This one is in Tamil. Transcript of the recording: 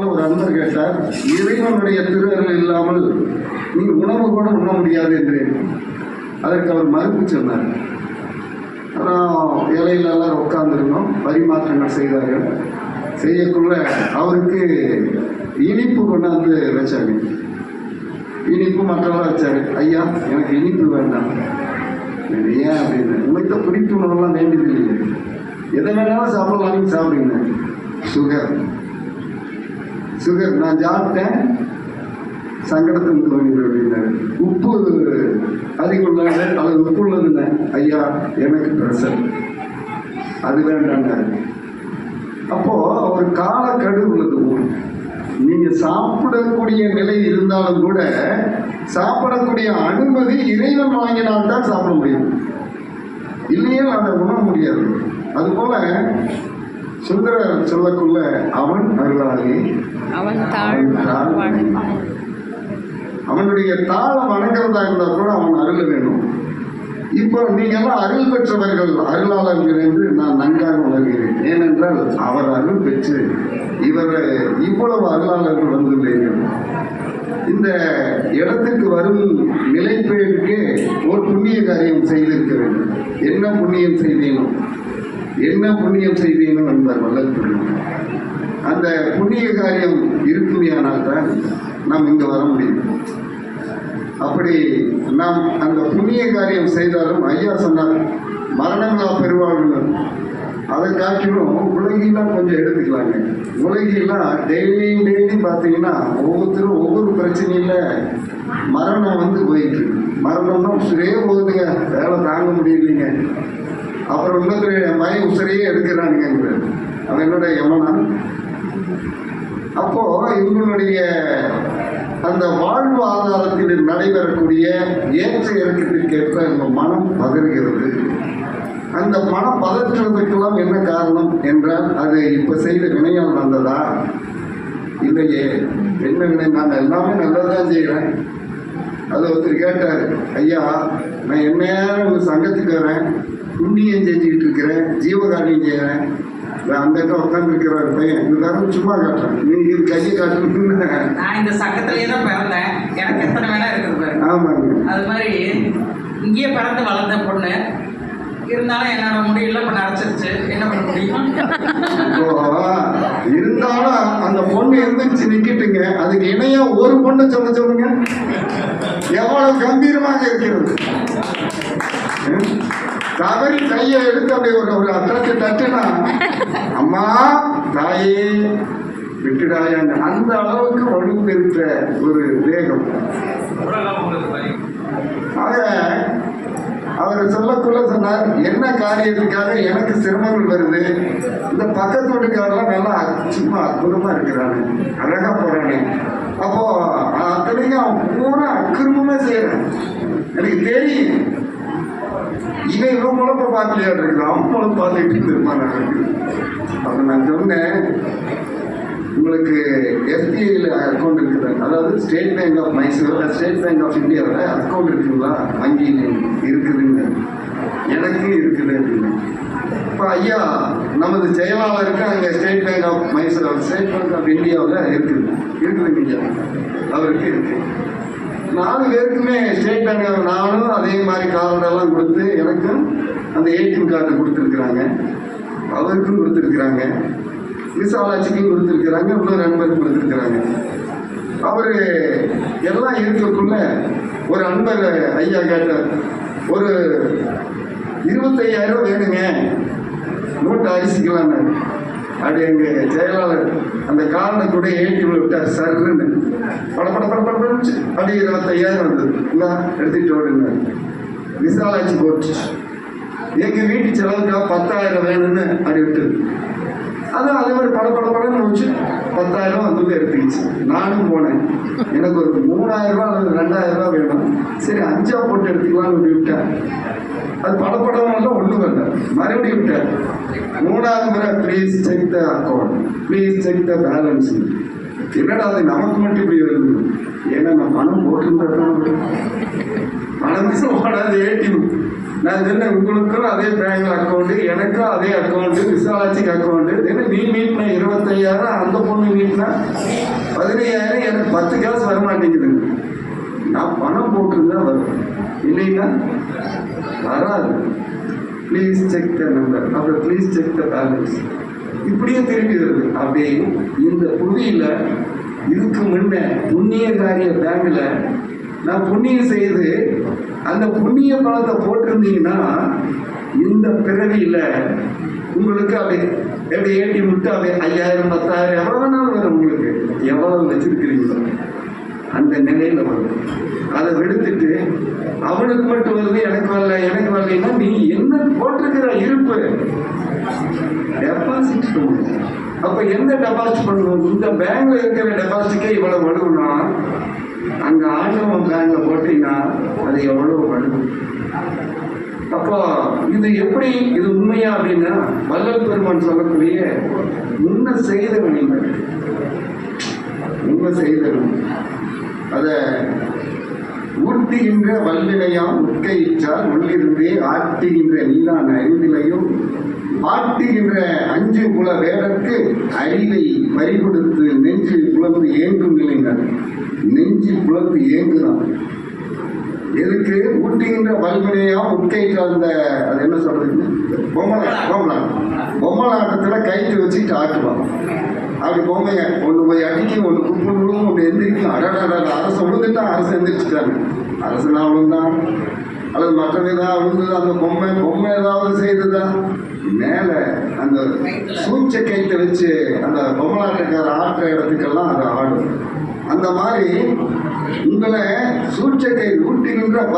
ஒரு அன்பர் கேட்டார். இறைவனுடைய திருவருள் இல்லாமல் நீ உணவு கூட உண்ண முடியாது என்று அதற்கு அவர் மறுப்பு சொன்னார். அப்புறம் இலையில எல்லாம் உட்கார்ந்துருந்தோம். பரிமாற்றங்கள் செய்தார்கள். செய்யக்குள்ள அவருக்கு இனிப்பு கொண்டாந்து வச்சாங்க. இனிப்பு மற்றவங்க வச்சாரு ஐயா எனக்கு இனிப்பு வேண்டாம். ஏன் அப்படின்னு உங்கள்கிட்ட பிடிப்பு உணவுலாம் வேண்டியது இல்லை எதை வேணாலும் சாப்பிடலாம் சாப்பிடுங்க. சுகர். சுகர் நான் சாப்பிட்டேன் சங்கடத்துக்கு அப்படின்னாரு. உப்பு அதிகம் உள்ளது அல்லது உப்பு உள்ளதுன்னு ஐயா எனக்கு பிரசர் அது வேண்டாண்டாரு அப்போ ஒரு காலக்கெடு உள்ளது நீங்க சாப்பிடக்கூடிய நிலை இருந்தாலும் கூட சாப்பிடக்கூடிய அனுமதி இறைவன் வாங்கினால்தான் சாப்பிட முடியும். இல்லையே அதை உணர முடியாது. அதுபோல சுந்தரர் சொல்லக்குள்ள அவன் அருளாளி. அவன் தாழ் அவனுடைய தாளை வணங்குறதா இருந்தால் கூட அவன் அருள் வேணும். இப்போ நீங்கள்லாம் அருள் பெற்றவர்கள் அருளாளர்கள் என்று நான் நன்றாக உணர்கிறேன். ஏனென்றால் அவர் அருள் பெற்று இவர் இவ்வளவு அருளாளர்கள் வந்துள்ளீர்கள். இந்த இடத்துக்கு வரும் நிலைப்பேருக்கு ஒரு புண்ணிய காரியம் செய்திருக்க வேண்டும். என்ன புண்ணியம் செய்தேனோ? என்ன புண்ணியம் செய்தேனோ என்பார் வல்லல் அந்த புண்ணிய காரியம் இருக்குமையானால் தான் நாம் இங்கே வர முடியும். அப்படி நாம் அந்த புண்ணிய காரியம் செய்தாலும் ஐயா சொன்னார் மரணங்களா பெருவாழ்வு அதை காட்டிலும் உலகிலாம் கொஞ்சம் எடுத்துக்கலாங்க. உலகிலாம் டெய்லியும் டெய்லியும் பார்த்தீங்கன்னா ஒவ்வொருத்தரும் ஒவ்வொரு பிரச்சனையில் மரணம் வந்து போயிட்டு இருக்கு. மரணம்னா உசுரே போகுதுங்க. வேலை தாங்க முடியலைங்க. அப்புறம் இன்னொரு மய உசுரையே எடுக்கிறானுங்க அவன் என்னோட அப்போது அப்போ இவங்களுடைய அந்த வாழ்வு ஆதாரத்தில் நடைபெறக்கூடிய ஏற்ற இறக்கத்திற்கேற்ப இந்த மனம் பதறுகிறது. அந்த மனம் பதற்றுவதற்கெல்லாம் என்ன காரணம் என்றால் அது இப்ப செய்த வினையால் வந்ததா? இல்லையே. என்ன வினை? நான் எல்லாமே நல்லதான் செய்கிறேன் அது ஒருத்தர் கேட்டார் ஐயா நான் என்ன உங்க சங்கத்துக்கு வரேன். புண்ணியம் செஞ்சுக்கிட்டு இருக்கிறேன். ஜீவகாரியம் செய்கிறேன் அந்த இடத்துல உட்காந்துருக்கிற பையன். தரம் சும்மா காட்டுறேன். நீங்க இது கையை காட்டணும்னு. நான் இந்த சங்கத்திலேயே தான் பிறந்தேன். எனக்கு எத்தனை வேலை இருக்குது பாரு. ஆமாங்க. அது மாதிரி இங்கேயே பிறந்து வளர்ந்த பொண்ணு இருந்தாலும் என்னோட முடியல இப்போ நரைச்சிருச்சு. என்ன பண்ண முடியும்? இருந்தாலும் அந்த பொண்ணு எந்திரிச்சு நிக்கிட்டுங்க. அதுக்கு இணையா ஒரு பொண்ணை சொல்ல சொல்லுங்க. எவ்வளவு கம்பீரமாக இருக்கிறது? தவறி கையை எடுத்து அப்படி ஒரு ஒரு அத்தத்தை தட்டுனா அம்மா தாயே விட்டுடாயான்னு அந்த அளவுக்கு வலுப்பெருத்த ஒரு வேகம் ஆக அவர் சொல்லக்குள்ள சொன்னார் என்ன காரியத்துக்காக எனக்கு சிரமங்கள் வருது? இந்த பக்கத்து வீட்டுக்காரெல்லாம் நல்லா சும்மா அற்புதமா இருக்கிறானு அழகா போறானு. அப்போ அத்தனைக்கும் அவன் பூரா அக்கிரமமே செய்யறான். எனக்கு தெரியும். இவன் இவன் முழப்ப பார்க்கலையா இருக்குது அவன் முழப்ப பார்த்துட்டு இருப்பான் அப்ப நான் சொன்னேன் உங்களுக்கு எஸ்பிஐல அக்கௌண்ட் இருக்குது? அதாவது State Bank of Mysore State Bank of இந்தியாவில் அக்கௌண்ட் இருக்குங்களா? வங்கியில் இருக்குதுங்க. எனக்கு இருக்குது. அப்படின்னு இப்போ ஐயா நமது செயலாளருக்கு அங்கே State Bank of Mysore State Bank of இந்தியாவில் இருக்குது. இருக்குதுங்க ஐயா. அவருக்கு இருக்கு. நாலு பேருக்குமே ஸ்டேட் பேங்க் நானும் அதே மாதிரி கார்டெல்லாம் கொடுத்து எனக்கும் அந்த ஏடிஎம் கார்டு கொடுத்துருக்குறாங்க. அவருக்கும் கொடுத்துருக்குறாங்க. விசாலாட்சிக்கும் கொடுத்துருக்குறாங்க. இன்னொரு நண்பருக்கு கொடுத்துருக்குறாங்க. அவர் எல்லாம் இருக்கக்குள்ள ஒரு அன்பர் ஐயா கேட்டார். ஒரு இருபத்தையாயிரம் வேணுங்க. நோட்டு அரிசிக்கலான்னு அப்படி எங்கள் செயலாளர் அந்த காரணத்துடைய கூட ஏடிஎம்ல விட்டார். சர்ன்னு பட பட பட பட படச்சு அப்படி இருபத்தையாயிரம் வந்தது. இந்தா எடுத்துட்டு ஓடுங்க விசாலாச்சு போட்டு எங்க வீட்டு செலவுக்காக பத்தாயிரம் வேணும்னு அப்படி விட்டது அதான் அதே மாதிரி பட பட படம்னு வச்சு பத்தாயிரம் வந்து எடுத்துக்கிச்சு. நானும் போனேன். எனக்கு ஒரு மூணாயிரம் ரூபா அல்லது ரெண்டாயிரம் ரூபா வேணும். சரி அஞ்சா போட்டு எடுத்துக்கலாம்னு அப்படி விட்டேன். அது பட படம் ஒன்றும் வரல மறுபடியும் விட்டேன். மூணாவது முறை please check the account please check the balance என்னடா அது நமக்கு மட்டும் இப்படி வருது. ஏன்னா நான் பணம் போட்டிருந்தா தான் பணம் ஓடாது ஏடிஎம். நான் சொன்னேன் உங்களுக்கும் அதே பேங்க் அக்கௌண்ட் எனக்கும் அதே அக்கௌண்ட் விசாலாட்சிக்கு அக்கௌண்ட் என்ன நீ மீட்னா இருபத்தையாயிரம் அந்த பொண்ணு மீட்னா பதினையாயிரம் எனக்கு பத்து காசு வர மாட்டேங்குதுங்க நான் பணம் போட்டிருந்தா வரும். இல்லைன்னா வராது. ப்ளீஸ் செக் த நம்பர் அப்புறம் ப்ளீஸ் செக் த பேலன்ஸ் இப்படியே திரும்பி வருது அப்படி இந்த புவியில இதுக்கு முன்ன புண்ணிய காரிய பேங்க்ல நான் புண்ணியம் செய்து அந்த புண்ணிய பணத்தை போட்டிருந்தீங்கன்னா இந்த பிறவியில உங்களுக்கு அப்படி எப்படி ஏட்டி விட்டு அப்படியே ஐயாயிரம் பத்தாயிரம் எவ்வளோ வேணாலும் வரும் உங்களுக்கு. எவ்வளவு வச்சிருக்கிறீங்களோ. அந்த நிலையில வரும். அதை விடுத்துட்டு அவனுக்கு மட்டும் வருது எனக்கு வரல. எனக்கு நீ என்ன போட்டிருக்கிற இருப்பு? டெபாசிட் அப்ப எந்த டெபாசிட் பண்ணணும் இந்த பேங்க்ல இருக்கிற டெபாசிட்டே இவ்வளவு வலுவுனா அங்க ஆண்டவன் பேங்க்ல போட்டீங்கன்னா அது எவ்வளவு வலு? அப்போ இது எப்படி இது உண்மையா அப்படின்னா வல்லல் பெருமான் சொல்லக்கூடிய முன்ன செய்த நீங்கள் உண்மை செய்தவன். அதை ஆட்டுகின்ற வல்வினையாம் உட்கையிற்றால் உள்ளிருந்தே ஆட்டுகின்ற நீதான் அறிவிலையும் ஆட்டுகின்ற அஞ்சு குல வேடற்கு அறிவை வரி கொடுத்து நெஞ்சு புலந்து ஏங்கும் நிலைங்கள் நெஞ்சு புலந்து ஏங்குதான். எதுக்கு? ஊட்டுகின்ற வல்வினையாம் உட்கையிற்றால் அந்த அது என்ன சொல்றது? பொம்மலா பொம்மலா பொம்மலாட்டத்துல கைட்டு வச்சுட்டு ஆட்டுவான். அப்படி பொம்மைங்க ஒன்று போய் அடிக்கி ஒன்று குப்பு ஒன்று எந்திரிக்கும். அடாடா அரசு விழுந்துட்டா அரசு எந்திரிச்சுட்டாங்க. அரசுனா விழுந்தான் அல்லது மற்றவங்க விழுந்தது அந்த பொம்மை பொம்மை ஏதாவது செய்ததா? மேலே அந்த சூச்ச கைத்தை வச்சு அந்த பொம்மலாட்டக்கார ஆற்ற இடத்துக்கெல்லாம் அது ஆடும். அந்த மாதிரி உங்களை சூழ்ச்சக்கை ஊட்டி நின்ற